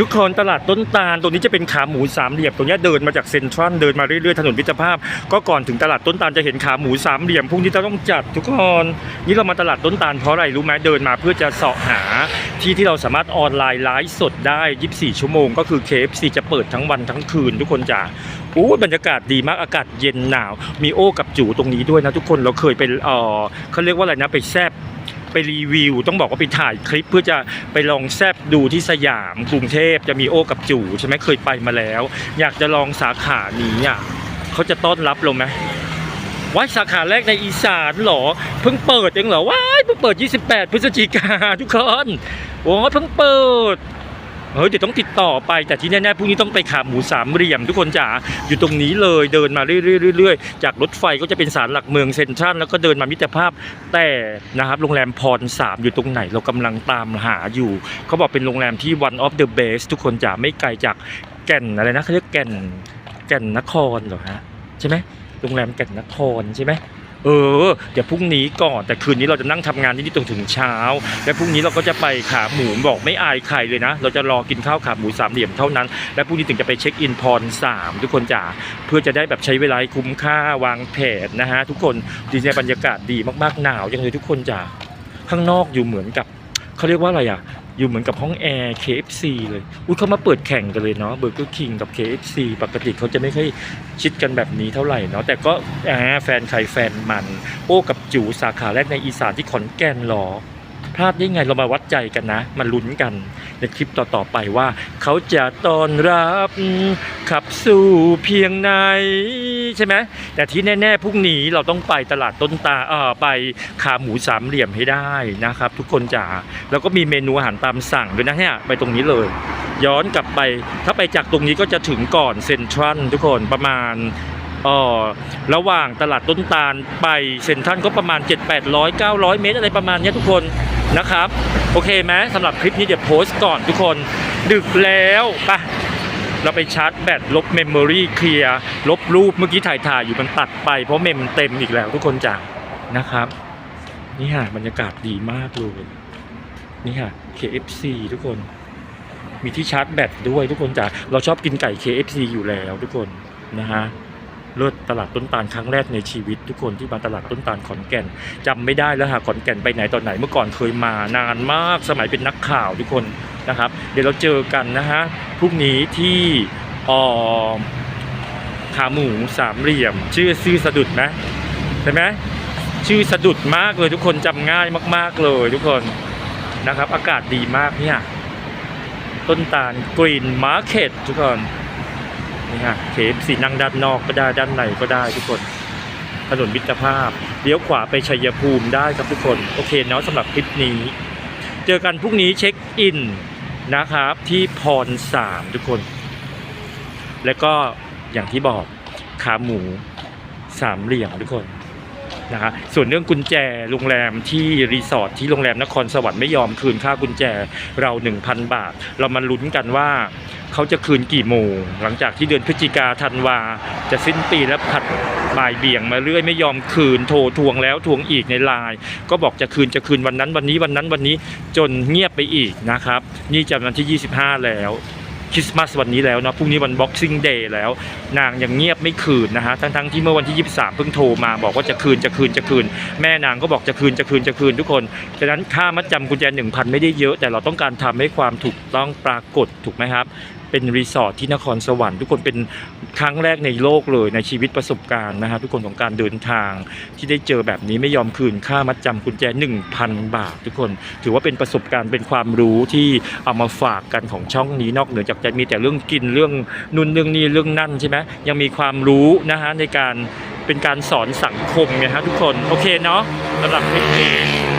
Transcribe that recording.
ทุกคนตลาดต้นตาลตรงนี้จะเป็นขาหมูสามเหลี่ยมตรงนี้เดินมาจากเซ็นทรัลเดินมาเรื่อยๆถนนมิตรภาพ ก็ก่อนถึงตลาดต้นตาลจะเห็นขาหมูสามเหลี่ยมพรุ่งนี้จะต้องจัดทุกคนนี่เรามาตลาดต้นตาลเพราะอะไรรู้ไหมเดินมาเพื่อจะเสาะหาที่ที่เราสามารถออนไลน์ไลฟ์สดได้ 24 ชั่วโมง ก็คือ KFC จะเปิดทั้งวันทั้งคืนทุกคนจ๋าอู้บรรยากาศดีมากอากาศเย็นหนาว มีโอ้กับจูตรงนี้ด้วยนะทุกคนเราเคยไปเออเขาเรียกว่าอะไรนะไปแซบ ไปรีวิว ต้องบอกว่าไปถ่ายคลิปเพื่อจะไปลองแซบดูที่สยามกรุงเทพจะมีโอ้กับจู่ใช่ไหมเคยไปมาแล้ว อยากจะลองสาขานี้อะเขาจะต้อนรับเราไหมว้าสาขาแรกในอีสานเหรอ เพิ่งเปิดเองเหรอว้ายเพิ่งเปิด 28 พฤศจิกาทุกคนโอ้เพิ่งเปิด เฮ้ยเดี๋ยวต้องติดต่อไปแต่ที่แน่ๆพรุ่งนี้ต้องไปขาหมูสามเหลี่ยมทุกคนจ๋าอยู่ตรงนี้เลยเดินมาเรื่อยๆๆจากรถไฟก็จะเป็นสารหลักเมืองเซ็นทรัลแล้วก็เดินมามิตรภาพแต่นะครับโรงแรมพรสามอยู่ตรงไหนเรากำลังตามหาอยู่เขาบอกเป็นโรงแรมที่ one of the best ทุกคนจ๋าไม่ไกลจากแก่นอะไรนะเขาเรียกแก่นแก่นนครเหรอฮะใช่ไหมโรงแรมแก่นนครใช่ไหม เออเดี๋ยวพรุ่งนี้ก่อนแต่คืนนี้เราจะนั่งทำงานที่นี่จนถึงเช้า และพรุ่งนี้เราก็จะไปขาหมูบอกไม่อายใครเลยนะ เราจะรอกินข้าวขาหมูสามเหลี่ยมเท่านั้น และพรุ่งนี้ถึงจะไปเช็คอินพรสามทุกคนจ๋าเพื่อจะได้แบบใช้เวลาคุ้มค่าวางแผนนะฮะทุกคนดีในบรรยากาศดีมากๆหนาวยังเลยทุกคนจ๋าข้างนอกอยู่เหมือนกับเขาเรียกว่าอะไรอะ อยู่เหมือนกับห้องแอร์ KFC เลยอุ้ยเขามาเปิดแข่งกันเลยเนาะเบอร์เกอร์คิงกับ KFC ปกติเขาจะไม่ค่อยชิดกันแบบนี้เท่าไหร่เนาะแต่ก็แหมแฟนใครแฟนมัน โอ้กับจูสาขาแรกในอีสานที่ขอนแก่นหรอพลาดได้ไงเรามาวัดใจกันนะมาลุ้นกัน ในคลิปต่อๆไปว่า เขาจะต้อนรับขับสู่เพียงไหนใช่ไหมแต่ที่แน่ๆพรุ่งนี้เราต้องไปตลาดต้นตาเออไปขาหมูสามเหลี่ยมให้ได้นะครับ ทุกคนจ๋าแล้วก็มีเมนูอาหารตามสั่งด้วยนะเนี่ยไปตรงนี้เลย ย้อนกลับไป ถ้าไปจากตรงนี้ก็จะถึงก่อนเซ็นทรัลทุกคนประมาณออระหว่างตลาดต้นตาลไปเซ็นทรัลก็ประมาณ 7 8 0 0 900 เมตรอะไรประมาณนี้ทุกคน นะครับ โอเคไหมสำหรับคลิปนี้เดี๋ยวโพสต์ก่อนทุกคน ดึกแล้วไปเราไปชาร์จแบตลบเมมโมรี่เคลียร์ลบรูปเมื่อกี้ถ่ายถ่ายอยู่มันตัดไปเพราะเมมเต็มอีกแล้วทุกคนจ้ะนะครับ นี่ฮะบรรยากาศดีมากเลยนี่ฮะ KFC ทุกคน มีที่ชาร์จแบตด้วยทุกคนจ้ะเราชอบกินไก่ KFC อยู่แล้วทุกคนนะฮะ เลิศตลาดต้นตาลครั้งแรกในชีวิต ทุกคนที่มาตลาดต้นตาลขอนแก่นจำไม่ได้แล้วหาขอนแก่นไปไหนตอนไหนเมื่อก่อนเคยมานานมากสมัยเป็นนักข่าวทุกคนนะครับ เดี๋ยวเราเจอกันนะฮะพรุ่งนี้ที่ออขาหมูสามเหลี่ยม ชื่อซื่อสะดุดไหมใช่ไหมชื่อสะดุดมากเลยทุกคนจำง่ายมาก ๆเลยทุกคนนะครับ อากาศดีมากเนี่ยต้นตาลกรีนมาร์เก็ตทุกคน นี่ฮะเคฟสีนั่งด้านนอกก็ได้ด้านในก็ได้ทุกคน ถนนมิตรภาพเลี้ยวขวาไปชัยภูมิได้ครับทุกคน โอเคเนาะสำหรับคลิปนี้ เจอกันพรุ่งนี้เช็คอินนะครับที่พรสามทุกคน แล้วก็อย่างที่บอกขาหมูสามเหลี่ยมทุกคนนะฮะส่วนเรื่องกุญแจโรงแรมที่รีสอร์ทที่โรงแรมนครสวรรค์ไม่ยอมคืนค่ากุญแจเรา 1,000 บาท เรามาลุ้นกันว่า เขาจะคืนกี่โมง หลังจากที่เดือนพฤศจิกาธันวา จะสิ้นปีแล้วผัดบ่ายเบี่ยงมาเรื่อยไม่ยอมคืนโทรทวงแล้วทวงอีกในไลน์ก็บอกจะคืนจะคืนวันนั้นวันนี้วันนั้นวันนี้จนเงียบไปอีกนะครับ นี่จะวันที่ 25 แล้วคริสต์มาสวันนี้แล้วนะพรุ่งนี้วัน Boxing Day แล้ว นางยังเงียบไม่คืนนะฮะ ทั้งๆที่เมื่อวันที่ 23 เพิ่งโทรมาบอกว่าจะคืนจะคืนจะคืน แม่นางก็บอกจะคืนจะคืนจะคืนทุกคนฉะนั้นค่ามัดจำกุญแจ 1,000 ไม่ได้เยอะ แต่เราต้องการทำให้ความถูกต้องปรากฏถูกไหมครับ เป็นรีสอร์ทที่นครสวรรค์ทุกคนเป็นครั้งแรกในโลกเลยในชีวิตประสบการณ์นะฮะทุกคนของการเดินทางที่ได้เจอแบบนี้ไม่ยอมคืนค่ามัดจำกุญแจ 1,000 บาท ทุกคน ถือว่าเป็นประสบการณ์เป็นความรู้ที่เอามาฝากกันของช่องนี้นอกเหนือจากจะมีแต่เรื่องกินเรื่องนู่นเรื่องนี้เรื่องนั่นใช่ไหมยังมีความรู้นะฮะในการเป็นการสอนสังคมไงฮะทุกคน โอเคเนาะสำหรับคลิปนี้